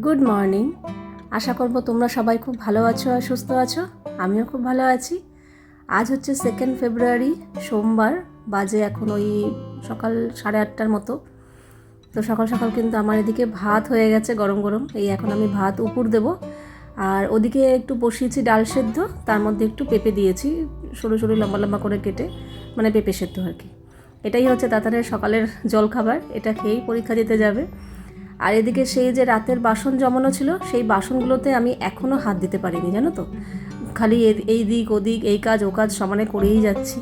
Good morning আশা করব তোমরা সবাই খুব ভালো আছো আর সুস্থ আছো। আমিও খুব ভালো আছি। আজ হচ্ছে সেকেন্ড ফেব্রুয়ারি সোমবার। বাজে এখন ওই সকাল সাড়ে আটটার মতো। তো সকাল সকাল কিন্তু আমার এদিকে ভাত হয়ে গেছে গরম গরম। এই এখন আমি ভাত উপর দেব। আর ওদিকে একটু বসিয়েছি ডাল সেদ্ধ। তার মধ্যে একটু পেঁপে দিয়েছি। সরু সরু লম্বা লম্বা করে কেটে মানে পেঁপে সেদ্ধ আর কি। এটাই হচ্ছে তাড়াতাড়ি সকালের জলখাবার। এটা খেয়েই পরীক্ষা দিতে যাবে। আর এদিকে সেই যে রাতের বাসন জমানো ছিল, সেই বাসনগুলোতে আমি এখনও হাত দিতে পারিনি, জানো তো? খালি এই দিক ওদিক, এই কাজ, ও কাজ সমানে করেই যাচ্ছি।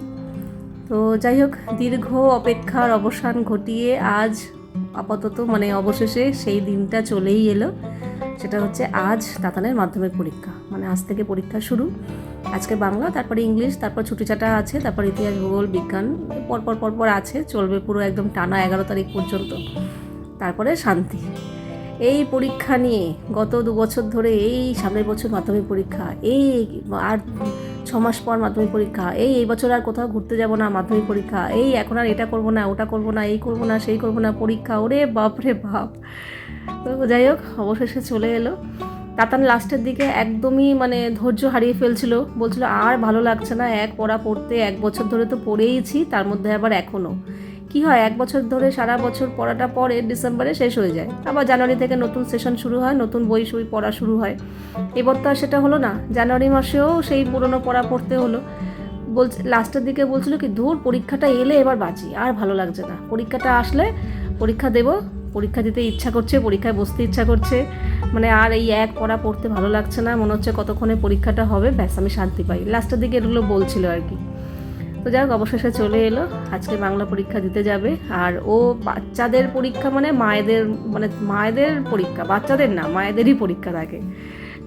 তো যাই হোক, দীর্ঘ অপেক্ষার অবসান ঘটিয়ে আজ আপাতত মানে অবশেষে সেই দিনটা চলেই এলো। সেটা হচ্ছে আজ তাতানের মাধ্যমিক পরীক্ষা। মানে আজ থেকে পরীক্ষা শুরু। আজকে বাংলা, তারপরে ইংলিশ, তারপর ছুটিছাটা আছে, তারপর ইতিহাস, ভূগোল, বিজ্ঞান পরপর পরপর আছে, চলবে পুরো একদম টানা এগারো তারিখ পর্যন্ত। তারপরে শান্তি। এই পরীক্ষা নিয়ে গত দু বছর ধরে এই সামনের বছর মাধ্যমিক পরীক্ষা, এই আর ছ মাস পর মাধ্যমিক পরীক্ষা, এই এই বছর আর কোথাও ঘুরতে যাব না মাধ্যমিক পরীক্ষা, এই এখন আর এটা করব না, ওটা করব না, এই করব না, সেই করব না, পরীক্ষা, ওরে বাপ রে বাপ। তো যাই হোক, অবশেষে চলে এলো। তাতান লাস্টের দিকে একদমই মানে ধৈর্য হারিয়ে ফেলছিল, বলছিল আর ভালো লাগছে না, এক পড়া পড়তে এক বছর ধরে তো পড়েইছি, তার মধ্যে আবার এখনও কি হয়? এক বছর ধরে সারা বছর পড়াটা পরে ডিসেম্বরে শেষ হয়ে যায়। আবার জানুয়ারি থেকে নতুন সেশন শুরু হয়, নতুন বই সই পড়া শুরু হয়। এবার তো আর সেটা হলো না। জানুয়ারি মাসেও সেই পুরনো পড়া পড়তে হলো। বলছে লাস্টের দিকে বলছিল কি দূর পরীক্ষাটা এলে এবার বাঁচি, আর ভালো লাগছে না। পরীক্ষাটা আসলে পরীক্ষা দেব, পরীক্ষা দিতে ইচ্ছা করছে, পরীক্ষায় বসতে ইচ্ছা করছে। মানে আর এই এক পড়া পড়তে ভালো লাগছে না, মনে হচ্ছে কতক্ষণে পরীক্ষাটা হবে, ব্যাস, আমি শান্তি পাই। লাস্টের দিকে এগুলো বলছিল আর কি। তো যাই হোক, অবশেষে চলে এলো। আজকে বাংলা পরীক্ষা দিতে যাবে। আর ও বাচ্চাদের পরীক্ষা মানে মায়েদের মানে মায়েদের পরীক্ষা, বাচ্চাদের না, মায়েদেরই পরীক্ষা থাকে।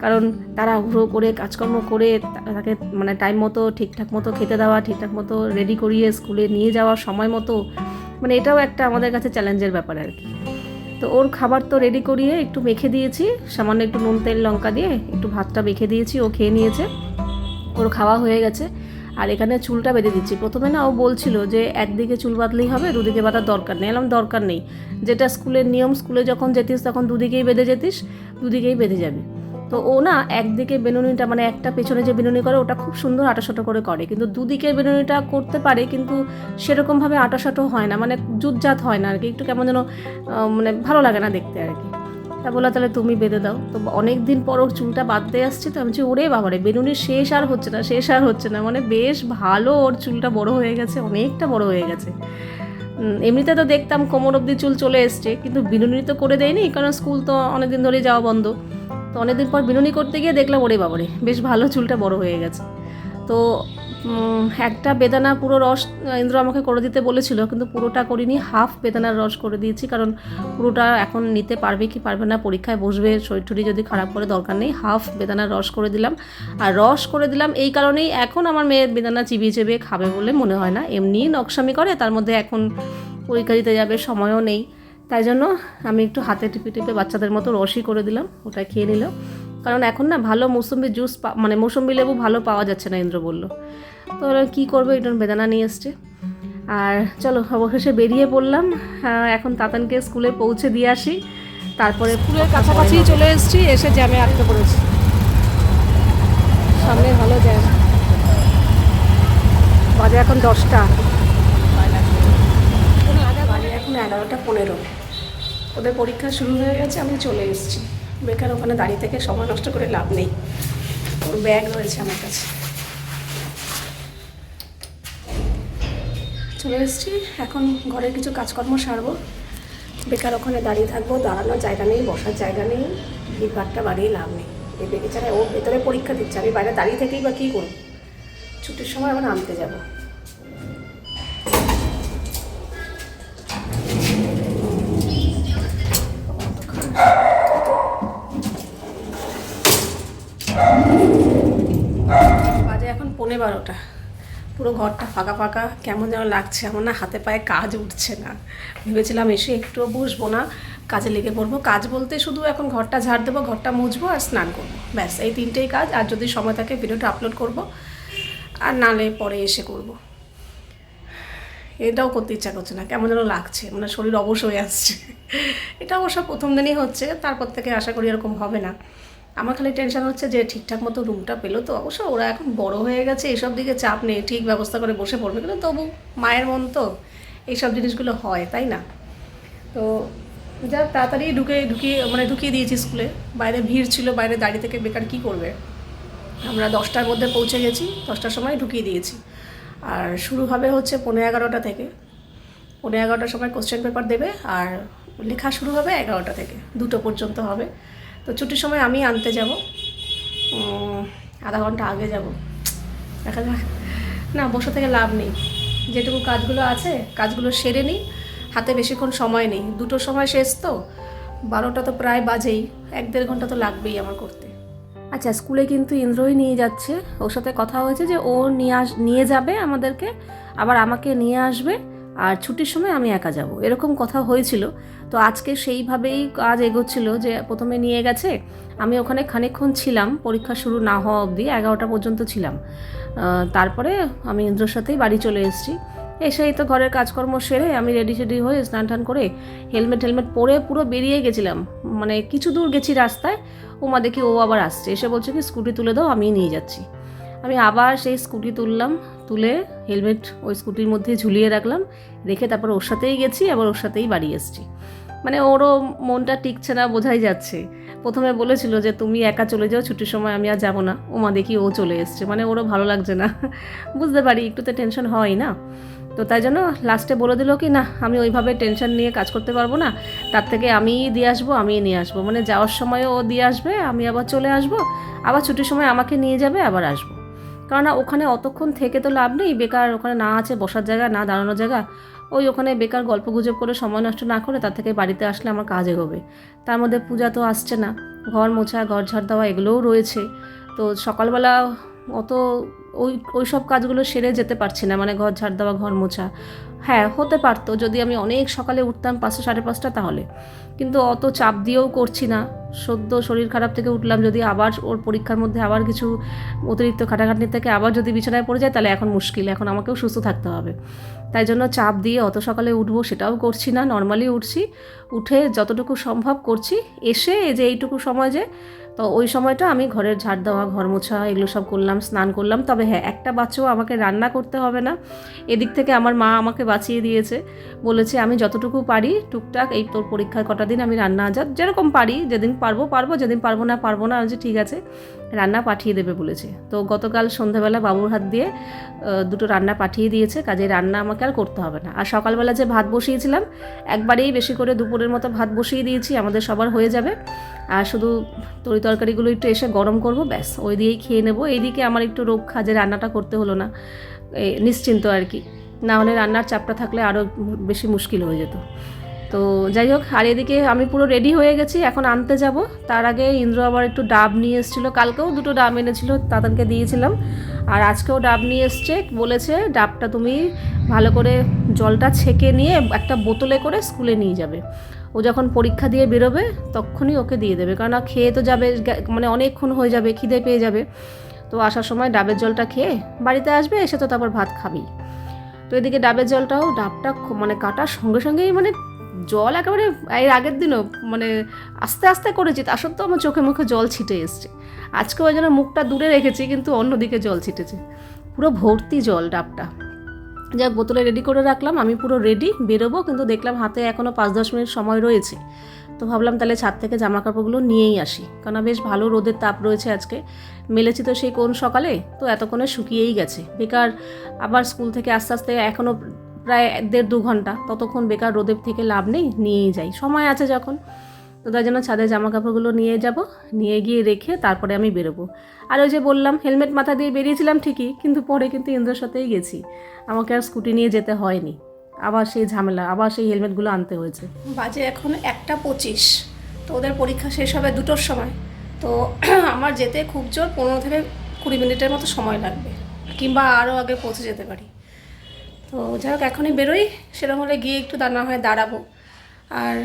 কারণ তারা উড়ো করে কাজকর্ম করে তাকে মানে টাইম মতো, ঠিকঠাক মতো খেতে দেওয়া, ঠিকঠাক মতো রেডি করিয়ে স্কুলে নিয়ে যাওয়া সময় মতো মানে এটাও একটা আমাদের কাছে চ্যালেঞ্জের ব্যাপার আর কি। তো ওর খাবার তো রেডি করিয়ে একটু মেখে দিয়েছি, সামান্য একটু নুন, তেল, লঙ্কা দিয়ে একটু ভাতটা মেখে দিয়েছি, ও খেয়ে নিয়েছে। ওর খাওয়া হয়ে গেছে। আর এখানে চুলটা বেঁধে দিচ্ছি। প্রথমে না ও বলছিল যে একদিকে চুল বাঁধলেই হবে, দুদিকে বাঁধার দরকার নেই। এলাম দরকার নেই। যেটা স্কুলের নিয়ম, স্কুলে যখন যেতিস তখন দুদিকেই বেঁধে যেতিস, দুদিকেই বেঁধে যাবে। তো ও না একদিকে বেনুনিটা মানে একটা পেছনে যে বেনুনি করে, ওটা খুব সুন্দর আটাশাটো করে করে। কিন্তু দুদিকের বেনুনিটা করতে পারে, কিন্তু সেরকমভাবে আটাশাটো হয় না মানে জুতজাত হয় না আর কি। একটু কেমন যেন মানে ভালো লাগে না দেখতে আর কি। তা বলল, তাহলে তুমি বেঁধে দাও। তো অনেক দিন পর ওর চুলটা বাঁধতে আসছে তো আমি বলছি, ওরে বাবারে, বেনুনির শেষ আর হচ্ছে না, শেষ আর হচ্ছে না। মানে বেশ ভালো ওর চুলটা বড় হয়ে গেছে, অনেকটা বড় হয়ে গেছে। এমনিতে তো দেখতাম কোমর অবধি চুল চলে এসছে, কিন্তু বিনুনি তো করে দেয়নি, কারণ স্কুল তো অনেকদিন ধরেই যাওয়া বন্ধ। তো অনেকদিন পর বিনুনি করতে গিয়ে দেখলাম, ওরে বাবারে, বেশ ভালো চুলটা বড় হয়ে গেছে। তো একটা বেদানা পুরো রস ইন্দ্র আমাকে করে দিতে বলেছিল, কিন্তু পুরোটা করিনি হাফ বেদানার রস করে দিয়েছি, কারণ পুরোটা এখন নিতে পারবে কি পারবে না, পরীক্ষায় বসবে শরীর যদি খারাপ করে দরকার নেই হাফ বেদানার রস করে দিলাম। আর রস করে দিলাম এই কারণেই এখন আমার মেয়ের বেদানা চিবিয়ে চেবিয়ে খাবে বলে মনে হয় না এমনিই নকশামি করে, তার মধ্যে এখন পরীক্ষা দিতে যাবে, সময়ও নেই। তাই জন্য আমি একটু হাতে টিপে টিপে বাচ্চাদের মতো রসই করে দিলাম, ওটা খেয়ে নিল কারণ এখন না ভালো মৌসুম্বি জুস মানে মৌসুম্বি লেবু ভালো পাওয়া যাচ্ছে না, ইন্দ্র বলল। তো ওরা কী করবে একটু বেদানা নিয়ে এসছে। আর চলো অবশেষে বেরিয়ে পড়লাম। আহ, এখন তাতানকে স্কুলে পৌঁছে দিয়ে আসি। তারপরে স্কুলের কাছাকাছি চলে এসেছি এসে জ্যামে আটকে পড়েছি। সামনে ভালো জ্যাম। বাজে এখন দশটা। বাজে এখন এগারোটা পনেরো। ওদের পরীক্ষা শুরু হয়ে গেছে আমি চলে এসেছি। বেকার ওখানে দাঁড়িয়ে থেকে সময় নষ্ট করে লাভ নেই। ওর ব্যাগ রয়েছে আমার কাছে। চলে এসেছি। এখন ঘরের কিছু কাজকর্ম সারবো। বেকার ওখানে দাঁড়িয়ে থাকব, দাঁড়ানোর জায়গা নেই, বসার জায়গা নেই, ভিড়ভাড়টা বাড়িয়ে লাভ নেই। এই বেচারা ও ভেতরে পরীক্ষা দিচ্ছে, আমি বাইরে দাঁড়িয়ে থেকেই বা কী করব? ছুটির সময় আবার আনতে যাব। বাজে এখন পৌনে বারোটা। পুরো ঘরটা ফাঁকা ফাঁকা, কেমন যেন লাগছে, আমার না হাতে পায়ে কাজ উঠছে না। ভেবেছিলাম এসে একটুও বসবো না, কাজে লেগে পড়ব। কাজ বলতে শুধু এখন ঘরটা ঝাড় দেবো, ঘরটা মুছবো আর স্নান করব। ব্যাস, এই তিনটেই কাজ। আর যদি সময় থাকে ভিডিওটা আপলোড করব, আর নালে পরে এসে করব। এটাও করতে ইচ্ছা করছে না, কেমন যেন লাগছে মানে শরীর অবশ হয়ে আসছে। এটা অবশ্য প্রথম দিনই হচ্ছে, তারপর থেকে আশা করি এরকম হবে না। আমার খালি টেনশন হচ্ছে যে ঠিকঠাক মতো রুমটা পেল তো। অবশ্য ওরা এখন বড় হয়ে গেছে, এসব দিকে চাপ নেই, ঠিক ব্যবস্থা করে বসে পড়বে। কিন্তু তবু মায়ের মন তো এইসব জিনিসগুলো হয়, তাই না? তো যা তাড়াতাড়ি ঢুকে, ঢুকিয়ে মানে ঢুকিয়ে দিয়েছি স্কুলে। বাইরে ভিড় ছিল, বাইরে দাঁড়িয়ে থেকে বেকার কী করবে? আমরা দশটার মধ্যে পৌঁছে গেছি, দশটার সময় ঢুকিয়ে দিয়েছি। আর শুরু হবে হচ্ছে পনেরো এগারোটা থেকে। পনেরো এগারোটার সময় কোশ্চেন পেপার দেবে আর লেখা শুরু হবে এগারোটা থেকে। দুটো পর্যন্ত হবে। তো ছুটির সময় আমি আনতে যাব। আধা ঘণ্টা আগে যাব। দেখা যাক। না, বসে থেকে লাভ নেই। যেটুকু কাজগুলো আছে, কাজগুলো সেরে নিই। হাতে বেশিক্ষণ সময় নেই। দুটোর সময় শেষ তো। বারোটা তো প্রায় বাজেই। এক দেড় ঘণ্টা তো লাগবেই আমার করতে। আচ্ছা স্কুলে কিন্তু ইন্দ্রই নিয়ে যাচ্ছে। ওর সাথে কথা হয়েছে যে ও নিয়ে আস, নিয়ে যাবে আমাদেরকে। আবার আমাকে নিয়ে আসবে। আর ছুটির সময় আমি একা যাব। এরকম কথা হয়েছিল। তো আজকে সেইভাবেই কাজ এগোচ্ছিল যে প্রথমে নিয়ে গেছে। আমি ওখানে খানিকক্ষণ ছিলাম, পরীক্ষা শুরু না হওয়া অবধি, এগারোটা পর্যন্ত ছিলাম। তারপরে আমি ইন্দ্রর সাথেই বাড়ি চলে এসেছি। এসেই তো ঘরের কাজকর্ম সেরে আমি রেডি সেডি হয়ে স্নান টান করে হেলমেট হেলমেট পরে পুরো বেরিয়ে গেছিলাম। মানে কিছু দূর গেছি রাস্তায় ওমা দেখি ও আবার আসছে। এসে বলছে কি, স্কুটি তুলে দাও আমি নিয়ে যাচ্ছি। আমি আবার সেই স্কুটি তুললাম। তুলে হেলমেট ওই স্কুটির মধ্যে ঝুলিয়ে রাখলাম, রেখে তারপর ওর সাথেই গেছি, আবার ওর সাথেই বাড়ি এসেছি। মানে ওরও মনটা টিকছে না, বোঝাই যাচ্ছে। প্রথমে বলেছিল যে, তুমি একা চলে যাও, ছুটির সময় আমি আর যাব না। ওমা দেখি ও চলে এসছে। মানে ওরও ভালো লাগছে না। বুঝতে পারি, একটু তো টেনশন হয় না। তো তাই জন্য লাস্টে বলে দিল কি, না, আমি ওইভাবে টেনশন নিয়ে কাজ করতে পারব না। তার থেকে আমিই দিয়ে আসব, আমিই নিয়ে আসব। মানে যাওয়ার সময়ও ও দিয়ে আসবে, আমি আবার চলে আসব। আবার ছুটির সময় আমাকে নিয়ে যাবে, আবার আসব। কারণ ওখানে অতক্ষণ থেকে তো লাভ নেই, বেকার ওখানে না আছে, বসার জায়গা, না দাঁড়ানোর জায়গা। ওই ওখানে বেকার গল্প গুজব করে সময় নষ্ট না করে তার থেকে বাড়িতে আসলে আমার কাজ এগোবে। তার মধ্যে পূজা তো আসছে না, ঘর মোছা, ঘর ঝাড় দেওয়া এগুলোও রয়েছে। তো সকালবেলা অত ওই ওই সব কাজগুলো সেরে যেতে পারছি না মানে ঘর ঝাড় দেওয়া, ঘর মোছা। হ্যাঁ হতে পারতো যদি আমি অনেক সকালে উঠতাম পাঁচটা, সাড়ে পাঁচটা তাহলে। কিন্তু অত চাপ দিয়েও করছি না। সদ্য শরীর খারাপ থেকে উঠলাম, যদি আবার ওর পরীক্ষার মধ্যে আবার কিছু অতিরিক্ত খাটাখাটনি থেকে আবার যদি বিছানায় পড়ে যায়, তাহলে এখন মুশকিল, এখন আমাকেও সুস্থ থাকতে হবে। তাই জন্য চাপ দিয়ে অত সকালে উঠবো সেটাও করছি না, নর্মালি উঠছি, উঠে যতটুকু সম্ভব করছি, এসে যে এইটুকু সময় যে তো ওই সময়টা আমি ঘরের ঝাড় দেওয়া ঘর মোছা এগুলো সব করলাম স্নান করলাম। তবে হ্যাঁ একটা বাচ্চাও আমাকে রান্না করতে হবে না। এদিক থেকে আমার মা আমাকে বাঁচিয়ে দিয়েছে। বলেছে আমি যতটুকু পারি টুকটাক এই তোর পরীক্ষার কটা দিন আমি রান্না যা যেরকম পারি যেদিন পারব পারব যেদিন পারব না পারব না বলছি, ঠিক আছে রান্না পাঠিয়ে দেবে বলেছে। তো গতকাল সন্ধ্যাবেলা বাবুর হাত দিয়ে দুটো রান্না পাঠিয়ে দিয়েছে কাজে রান্না আমাকে আর করতে হবে না। আর সকালবেলা যে ভাত বসিয়েছিলাম একবারেই বেশি করে দুপুরের মতো ভাত বসিয়ে দিয়েছি আমাদের সবার হয়ে যাবে। আর শুধু তরি তরকারিগুলো একটু এসে গরম করব, ব্যাস, ওই দিয়েই খেয়ে নেব। এইদিকে আমার একটু রক্ষা যে রান্নাটা করতে হলো না নিশ্চিন্ত আর কি। না হলে রান্নার চাপটা থাকলে আরও বেশি মুশকিল হয়ে যেত। তো যাই হোক, আর এদিকে আমি পুরো রেডি হয়ে গেছি, এখন আনতে যাব। তার আগে ইন্দ্র আবার একটু ডাব নিয়ে এসেছিল। কালকেও দুটো ডাব এনেছিল তাদেরকে দিয়েছিলাম। আর আজকেও ডাব নিয়ে এসছে, বলেছে ডাবটা তুমি ভালো করে জলটা ছেঁকে নিয়ে একটা বোতলে করে স্কুলে নিয়ে যাবে। ও যখন পরীক্ষা দিয়ে বেরোবে, তখনই ওকে দিয়ে দেবে। কারণ খেয়ে তো যাবে মানে অনেকক্ষণ হয়ে যাবে, খিদে পেয়ে যাবে। তো আসার সময় ডাবের জলটা খেয়ে বাড়িতে আসবে, এসে তো তারপর ভাত খাবি। তো এদিকে ডাবের জলটাও ডাবটা মানে কাটার সঙ্গে সঙ্গেই মানে জল একেবারে এর আগের দিনও মানে আস্তে আস্তে করেছি, তা সত্ত্বেও আমার চোখে মুখে জল ছিটে এসছে। আজকে ওই জন্য মুখটা দূরে রেখেছি, কিন্তু অন্যদিকে জল ছিটেছে। পুরো ভর্তি জল ডাবটা। যা বোতলে রেডি করে রাখলাম, আমি পুরো রেডি বেরোবো, কিন্তু দেখলাম হাতে এখনও পাঁচ দশ মিনিট সময় রয়েছে। তো ভাবলাম তাহলে ছাদ থেকে জামা কাপড়গুলো নিয়েই আসি। কারণ বেশ ভালো রোদের তাপ রয়েছে আজকে। মেলেছি তো সেই কোন সকালে, তো এতক্ষণে শুকিয়েই গেছে। বেকার আবার স্কুল থেকে আস্তে আস্তে এখনও প্রায় দেড় দু ঘণ্টা, ততক্ষণ বেকার রোদের থেকে লাভ নেই, নিয়েই যাই। সময় আছে যখন। তো তার জন্য ছাদে জামা কাপড়গুলো নিয়ে যাব, নিয়ে গিয়ে রেখে তারপরে আমি বেরোবো। আর ওই যে বললাম, হেলমেট মাথা দিয়ে বেরিয়েছিলাম ঠিকই, কিন্তু পরে কিন্তু ইন্দ্রর সাথেই গেছি। আমাকে আর স্কুটি নিয়ে যেতে হয়নি। আবার সেই ঝামেলা, আবার সেই হেলমেটগুলো আনতে হয়েছে। বাজে এখন একটা পঁচিশ, তো ওদের পরীক্ষা শেষ হবে দুটোর সময়। তো আমার যেতে খুব জোর, পনেরো থেকে কুড়ি মিনিটের মতো সময় লাগবে, কিংবা আরও আগে পৌঁছে যেতে পারি। তো যাই হোক, এখনই বেরোই, সেরকম হলে গিয়ে একটু দাঁড়া হয় দাঁড়াবো। আর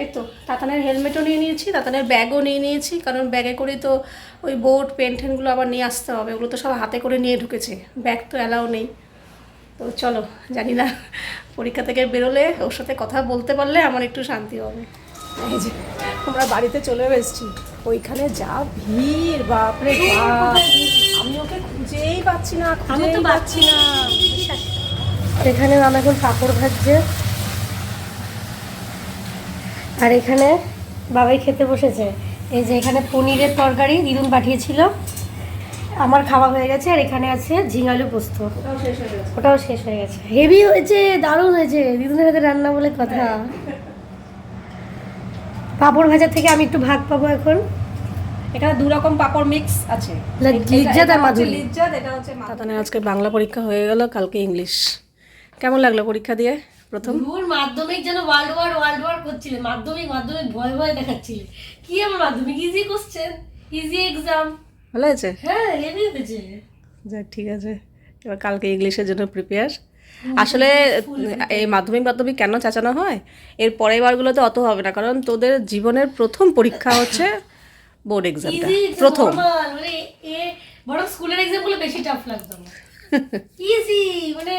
এই তো তাতানের হেলমেটও নিয়ে নিয়েছি তাতানের ব্যাগও নিয়ে নিয়েছি কারণ ব্যাগে করে তো ওই বোর্ড পেন টেনগুলো আবার নিয়ে আসতে হবে ওগুলো তো সব হাতে করে নিয়ে ঢুকেছে ব্যাগ তো অ্যালাও নেই। তো চলো জানি না পরীক্ষা থেকে বেরোলে ওর সাথে কথা বলতে পারলে আমার একটু শান্তি হবে। এই যে আমরা বাড়িতে চলে এসেছি ওইখানে যা ভিড় বাপরে বাপ। আমি ওকে খুঁজেই পাচ্ছি না খুঁজেই পাচ্ছি না। এখানে মামা এখন পাঁপড় ভাজছে আর এখানে বাবাই খেতে বসেছে। এই যে এখানে পনিরের তরকারি দিদুন পাঠিয়েছিল। আমার খাওয়া হয়ে গেছে আর এখানে আছে ঝিঙালু পোস্ত। ওটাও শেষ হয়ে গেছে। ওটাও শেষ হয়ে গেছে। হেভি হয়েছে দারুণ হয়েছে। দিদুনের হাতে রান্না বলে কথা। পাঁপড় ভাজার থেকে আমি একটু ভাগ পাবো এখন। এখানে দু রকম পাপড় মিক্স আছে। লিজ্জাত আর মাধুরী। লিজ্জাত এটা হচ্ছে আজকে বাংলা পরীক্ষা হয়ে গেল কালকে ইংলিশ। কেমন লাগল পরীক্ষা দিয়ে? প্রথম? ওর মাধ্যমিক যেন ওয়ার্ল্ড ওয়ার ওয়ার্ল্ড ওয়ার করছিলে। মাধ্যমিক মাধ্যমিক ভয় ভয় দেখাচ্ছিলে। কি আমার মাধ্যমিক? ইজি কোশ্চেন ইজি এক্সাম ভালো হয়েছে? হ্যাঁ হেভি হয়েছে। যাক ঠিক আছে। এবার কালকে ইংলিশের জন্য প্রিপেয়ার আসলে এই মাধ্যমিক মাধ্যমিক কেন চাচানো হয়? এর পরের বারগুলোতে অত হবে না কারণ তোদের জীবনের প্রথম পরীক্ষা হচ্ছে বোর্ড এক্সামটা প্রথম। মানে বরং স্কুলের এক্সামগুলো বেশি টাফ লাগতো ইজি মানে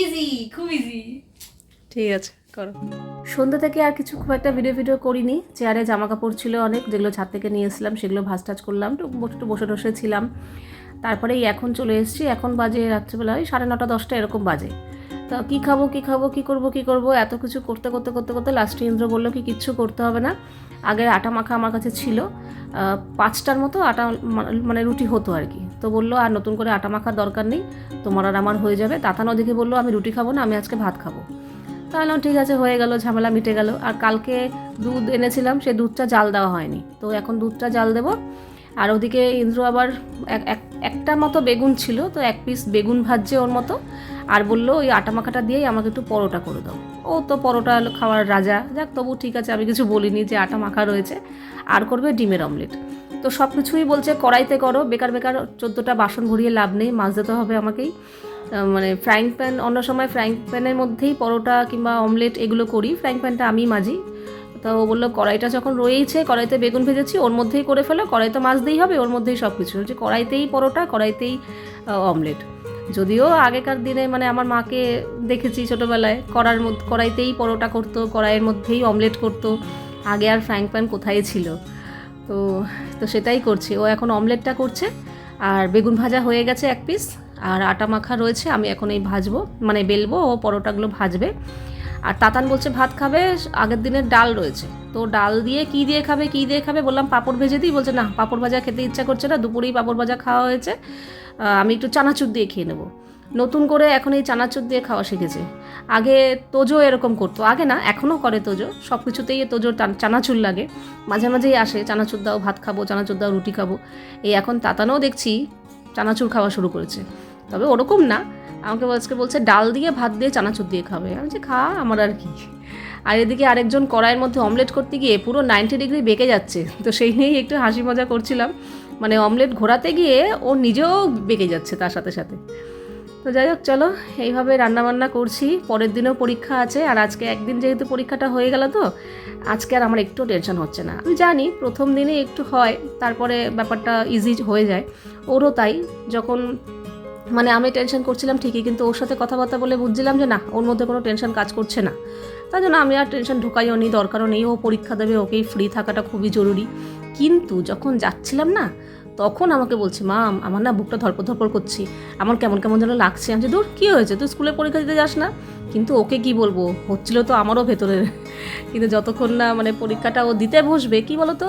ইজি খুব ইজি ঠিক আছে, করো। সন্ধ্যা থেকে আর কিছু খুব একটা ভিডিও ভিডিও করিনি। চেয়ারে জামা কাপড় ছিল অনেক, যেগুলো ছাদ থেকে নিয়ে এসেছিলাম, সেগুলো ভাজ টাজ করলাম, একটু বসে- বসে ছিলাম। তারপরে এখন চলে এসেছি, এখন বাজে রাত্রিবেলা, ওই সাড়ে নটা, দশটা এরকম বাজে। তা কী খাব কী খাব, কী করব কী করব, এত কিছু করতে করতে করতে করতে লাস্টে ইন্দ্র বলল কি কিচ্ছু করতে হবে না। আগে আটা মাখা আমার কাছে ছিল পাঁচটার মতো আটা মানে রুটি হতো আর কি। তো বলল, আর নতুন করে আটা মাখার দরকার নেই, তোমার আর আমার হয়ে যাবে। তাতানো দিকে বলল, আমি রুটি খাব না, আমি আজকে ভাত খাব। তাহলে ঠিক আছে, হয়ে গেল, ঝামেলা মিটে গেল। আর কালকে দুধ এনেছিলাম, সে দুধটা জাল দেওয়া হয়নি। তো এখন দুধটা জাল দেবো। আর ওদিকে ইন্দ্র আবার এক- এক- একটা মতো বেগুন ছিল, তো এক পিস বেগুন ভাজছে ওর মতো। আর বলল, ওই আটা মাখাটা দিয়েই আমাকে একটু পরোটা করে দাও। ও তো পরোটা খাওয়ার রাজা। যাক, তবু ঠিক আছে, আমি কিছু বলিনি যে আটা মাখা রয়েছে। আর করবে ডিমের অমলেট। তো সব কিছুই বলছে, কড়াইতে করো, বেকার বেকার চোদ্দোটা বাসন ভরিয়ে লাভ নেই, মাছ দিতে হবে আমাকেই। মানে ফ্রাইং প্যান অন্য সময় ফ্রাইং প্যানের মধ্যেই পরোটা কিংবা অমলেট এগুলো করি ফ্রাইং প্যানটা আমি মাজি। তো ও বলল, কড়াইটা যখন রয়েইছে, কড়াইতে বেগুন ভেজেছি, ওর মধ্যেই করে ফেলো কড়াই তো মাছ দিয়েই হবে, ওর মধ্যেই সব কিছু। হচ্ছে কড়াইতেই পরোটা, কড়াইতেই অমলেট যদিও আগেকার দিনে মানে আমার মাকে দেখেছি ছোটোবেলায়, কড়ার মধ্যে, কড়াইতেই পরোটা করতো, কড়াইয়ের মধ্যেই অমলেট করতো। আগে আর ফ্রাইং প্যান কোথায় ছিল? তো তো সেটাই করছি। ও এখন অমলেটটা করছে আর বেগুন ভাজা হয়ে গেছে এক পিস আর আটা মাখা রয়েছে, আমি এখন এই ভাজবো মানে বেলবো, ও পরোটাগুলো ভাজবে। আর তাতান বলছে ভাত খাবে, আগের দিনের ডাল রয়েছে। তো ডাল দিয়ে কি দিয়ে খাবে, কি দিয়ে খাবে বললাম পাঁপড় ভেজে দিই, বলছে না, পাঁপড় ভাজা খেতে ইচ্ছা করছে না, দুপুরেই পাঁপড় ভাজা খাওয়া হয়েছে। আমি একটু চানাচুর দিয়ে খেয়ে নেব। নতুন করে এখন এই চানাচুর দিয়ে খাওয়া শিখেছে। আগে তোজো এরকম করতো। আগে না, এখনও করে তোজো। সব কিছুতেই তোজোর চান- চানাচুর লাগে। মাঝে মাঝেই আসে, চানাচুর দাও, ভাত খাব, চানাচুর দাও, রুটি খাব। এই এখন তাতানও দেখছি চানাচুর খাওয়া শুরু করেছে। তবে ওরকম না। আমাকে আজকে বলছে, ডাল দিয়ে, ভাত দিয়ে চানাচুর দিয়ে খাবে। আমি যে খা, আমার আর কি। আর এদিকে আরেকজন কড়াইয়ের মধ্যে অমলেট করতে গিয়ে পুরো নাইনটি ডিগ্রি বেঁকে যাচ্ছে। তো সেই নিয়েই একটু হাসি মজা করছিলাম। মানে অমলেট ঘোরাতে গিয়ে ও নিজেও বেঁকে যাচ্ছে তার সাথে সাথে। তো যাই হোক, চলো, এইভাবে রান্নাবান্না করছি। পরের দিনেও পরীক্ষা আছে, আর আজকে একদিন যেহেতু পরীক্ষাটা হয়ে গেল তো, আজকে আর আমার একটু টেনশন হচ্ছে না। আমি জানি প্রথম দিনে একটু হয়, তারপরে ব্যাপারটা ইজি হয়ে যায়। ওরও তাই, যখন মানে আমি টেনশন করছিলাম ঠিকই, কিন্তু ওর সাথে কথাবার্তা বলে বুঝছিলাম যে না, ওর মধ্যে কোনো টেনশন কাজ করছে না। তাই জন্য আমি আর টেনশন ঢুকাইও নি, দরকারও নেই, ও পরীক্ষা দেবে, ওকেই ফ্রি থাকাটা খুবই জরুরি। কিন্তু যখন যাচ্ছিলাম না তখন আমাকে বলছে মা আমার না বুকটা ধরপর ধরপর করছি। আমার কেমন কেমন যেন লাগছে। আমি দূর, কী হয়েছে? তুই স্কুলে পরীক্ষা দিতে যাস না? কিন্তু ওকে কি বলব? হচ্ছিল তো আমারও ভেতরে কিন্তু যতক্ষণ না মানে পরীক্ষাটা ও দিতে বসবে, কি বলো তো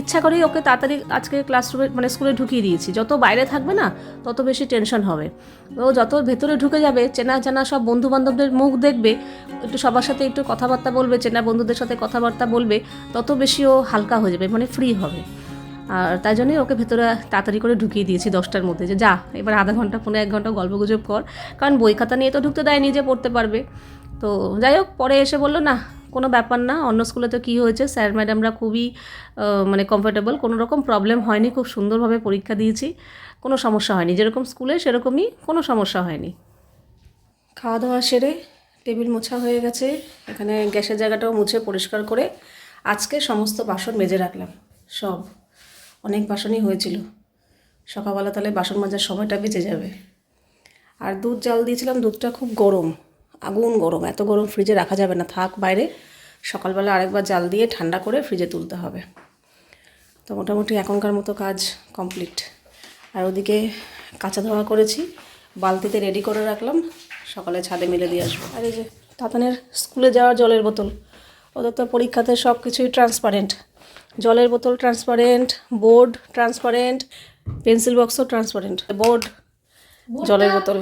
ইচ্ছা করেই ওকে তাড়াতাড়ি আজকে ক্লাসরুমে মানে স্কুলে ঢুকিয়ে দিয়েছি। যত বাইরে থাকবে না, তত বেশি টেনশন হবে। ও যত ভেতরে ঢুকে যাবে, চেনা চেনা সব বন্ধু বান্ধবদের মুখ দেখবে, একটু সবার সাথে একটু কথাবার্তা বলবে, চেনা বন্ধুদের সাথে কথাবার্তা বলবে, তত বেশি ও হালকা হয়ে যাবে মানে ফ্রি হবে। আর তাই জন্যই ওকে ভেতরে তাড়াতাড়ি করে ঢুকিয়ে দিয়েছি দশটার মধ্যে যে যা, এবার আধা ঘণ্টা পনেরো এক ঘণ্টা গল্প গুজব কর। কারণ বই খাতা নিয়ে তো ঢুকতে দেয় নিজে পড়তে পারবে। তো যাই হোক, পরে এসে বলল, না, কোনো ব্যাপার না, অন্য স্কুলে তো কী হয়েছে? স্যার ম্যাডামরা খুবই মানে কমফোর্টেবল কোনো রকম প্রবলেম হয়নি, খুব সুন্দরভাবে পরীক্ষা দিয়েছি, কোনো সমস্যা হয়নি। যেরকম স্কুলে সেরকমই কোনো সমস্যা হয়নি। খাওয়া দাওয়া সেরে টেবিল মোছা হয়ে গেছে, এখানে গ্যাসের জায়গাটাও মুছে পরিষ্কার করে আজকে সমস্ত বাসন মেজে রাখলাম, সব। অনেক বাসনই হয়েছিল। সকালবেলা তাহলে বাসন মাজার সময়টা বেঁচে যাবে। আর দুধ জাল দিয়েছিলাম, দুধটা খুব গরম, আগুন গরম, এত গরম ফ্রিজে রাখা যাবে না। থাক বাইরে, সকালবেলা আরেকবার জাল দিয়ে ঠান্ডা করে ফ্রিজে তুলতে হবে। তো মোটামুটি এখনকার মতো কাজ কমপ্লিট। আর ওদিকে কাঁচা ধোয়া করেছি, বালতিতে রেডি করে রাখলাম, সকালে ছাদে মেলে দিয়ে আসব। আর এই যে তাতানের স্কুলে যাওয়ার জলের বোতল, ওদের তো পরীক্ষাতে সব কিছুই ট্রান্সপারেন্ট জলের বোতল ট্রান্সপারেন্ট বোর্ড ট্রান্সপারেন্ট পেন্সিল বক্সও ট্রান্সপারেন্ট বোর্ড জলের বোতল।